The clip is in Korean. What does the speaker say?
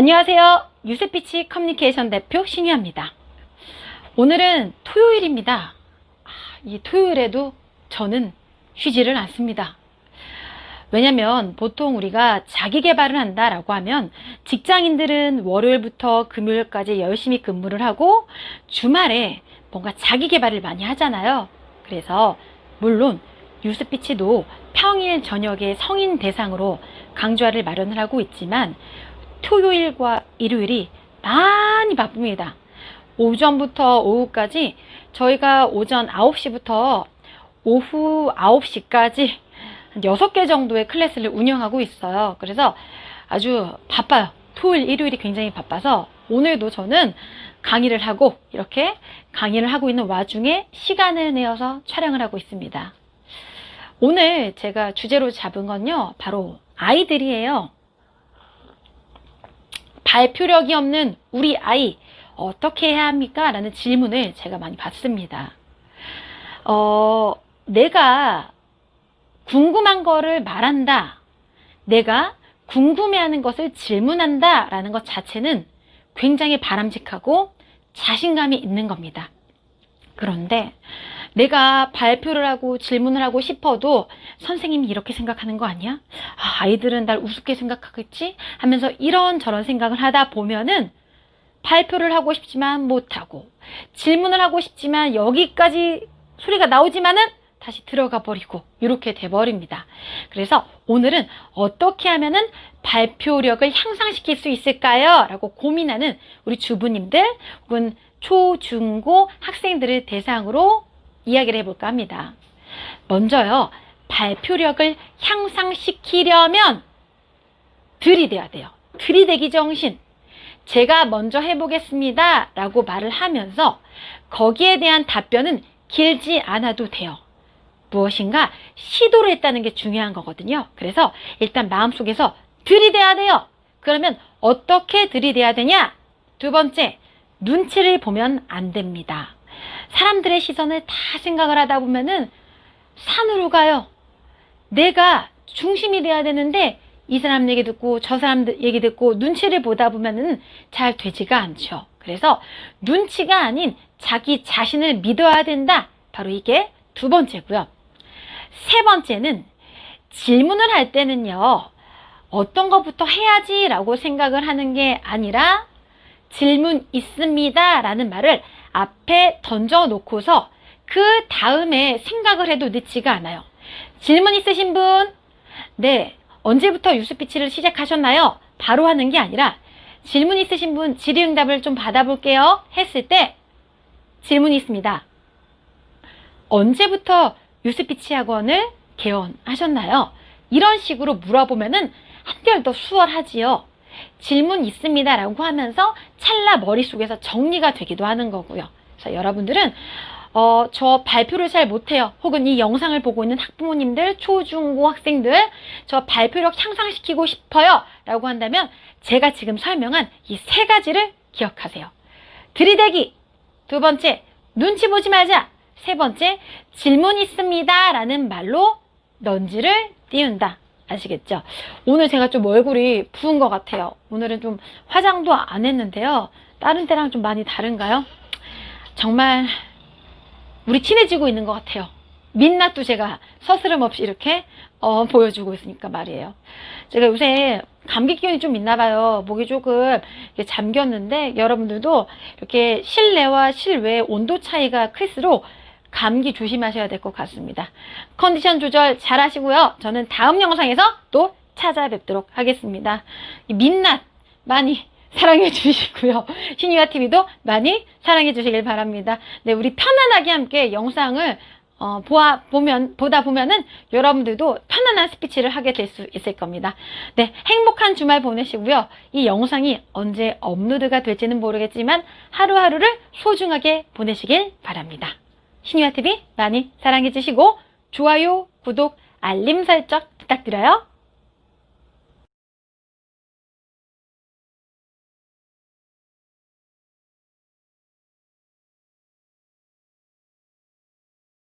안녕하세요. 유세피치 커뮤니케이션 대표 신희아입니다. 오늘은 토요일입니다. 아, 이 토요일에도 저는 쉬지를 않습니다. 왜냐면 보통 우리가 자기 개발을 한다라고 하면 직장인들은 월요일부터 금요일까지 열심히 근무를 하고 주말에 뭔가 자기 개발을 많이 하잖아요. 그래서 물론 유스피치도 평일 저녁에 성인 대상으로 강좌를 마련을 하고 있지만 토요일과 일요일이 많이 바쁩니다. 오전부터 오후까지 저희가 오전 9시부터 오후 9시까지 한 6개 정도의 클래스를 운영하고 있어요. 그래서 아주 바빠요. 토요일, 일요일이 굉장히 바빠서 오늘도 저는 강의를 하고 이렇게 강의를 하고 있는 와중에 시간을 내어서 촬영을 하고 있습니다. 오늘 제가 주제로 잡은 건요, 바로 아이들이에요. 발표력이 없는 우리 아이 어떻게 해야 합니까? 라는 질문을 제가 많이 받습니다. 어, 내가 궁금한 거를 말한다. 내가 궁금해하는 것을 질문한다. 라는 것 자체는 굉장히 바람직하고 자신감이 있는 겁니다. 그런데 내가 발표를 하고 질문을 하고 싶어도 선생님이 이렇게 생각하는 거 아니야? 아, 아이들은 날 우습게 생각하겠지? 하면서 이런저런 생각을 하다 보면은 발표를 하고 싶지만 못하고 질문을 하고 싶지만 여기까지 소리가 나오지만은 다시 들어가 버리고 이렇게 돼 버립니다. 그래서 오늘은 어떻게 하면은 발표력을 향상시킬 수 있을까요? 라고 고민하는 우리 주부님들 혹은 초, 중, 고 학생들을 대상으로 이야기를 해볼까 합니다. 먼저요, 발표력을 향상시키려면 들이대야 돼요. 들이대기 정신. 제가 먼저 해보겠습니다. 라고 말을 하면서 거기에 대한 답변은 길지 않아도 돼요. 무엇인가 시도를 했다는 게 중요한 거거든요. 그래서 일단 마음속에서 들이대야 돼요. 그러면 어떻게 들이대야 되냐? 두 번째, 눈치를 보면 안 됩니다. 사람들의 시선을 다 생각을 하다 보면은 산으로 가요. 내가 중심이 돼야 되는데 이 사람 얘기 듣고 저 사람 얘기 듣고 눈치를 보다 보면은 잘 되지가 않죠. 그래서 눈치가 아닌 자기 자신을 믿어야 된다. 바로 이게 두 번째고요. 세 번째는 질문을 할 때는요. 어떤 것부터 해야지라고 생각을 하는 게 아니라 질문 있습니다. 라는 말을 앞에 던져 놓고서 그 다음에 생각을 해도 늦지가 않아요. 질문 있으신 분? 네. 언제부터 유스피치를 시작하셨나요? 바로 하는 게 아니라 질문 있으신 분 질의응답을 좀 받아볼게요. 했을 때 질문이 있습니다. 언제부터 유스피치 학원을 개원하셨나요? 이런 식으로 물어보면은 한결 더 수월하지요. 질문 있습니다. 라고 하면서 찰나 머릿속에서 정리가 되기도 하는 거고요. 그래서 여러분들은 어, 저 발표를 잘 못해요. 혹은 이 영상을 보고 있는 학부모님들, 초, 중, 고 학생들, 저 발표력 향상시키고 싶어요. 라고 한다면 제가 지금 설명한 이 세 가지를 기억하세요. 들이대기. 두 번째, 눈치 보지 말자. 세 번째, 질문 있습니다. 라는 말로 넌지를 띄운다. 아시겠죠? 오늘 제가 좀 얼굴이 부은 것 같아요. 오늘은 좀 화장도 안 했는데요. 다른 때랑 좀 많이 다른가요? 정말 우리 친해지고 있는 것 같아요. 민낯도 제가 서스름 없이 이렇게 어, 보여주고 있으니까 말이에요. 제가 요새 감기 기운이 좀 있나 봐요. 목이 조금 잠겼는데 여러분들도 이렇게 실내와 실외 온도 차이가 클수록 감기 조심하셔야 될 것 같습니다. 컨디션 조절 잘 하시고요. 저는 다음 영상에서 또 찾아뵙도록 하겠습니다. 이 민낯 많이 사랑해 주시고요. 신유아 TV도 많이 사랑해 주시길 바랍니다. 네, 우리 편안하게 함께 영상을 어, 보아, 보면, 보다 보면은 여러분들도 편안한 스피치를 하게 될 수 있을 겁니다. 네, 행복한 주말 보내시고요. 이 영상이 언제 업로드가 될지는 모르겠지만 하루하루를 소중하게 보내시길 바랍니다. 신유아 TV 많이 사랑해 주시고 좋아요, 구독, 알림 설정 부탁드려요.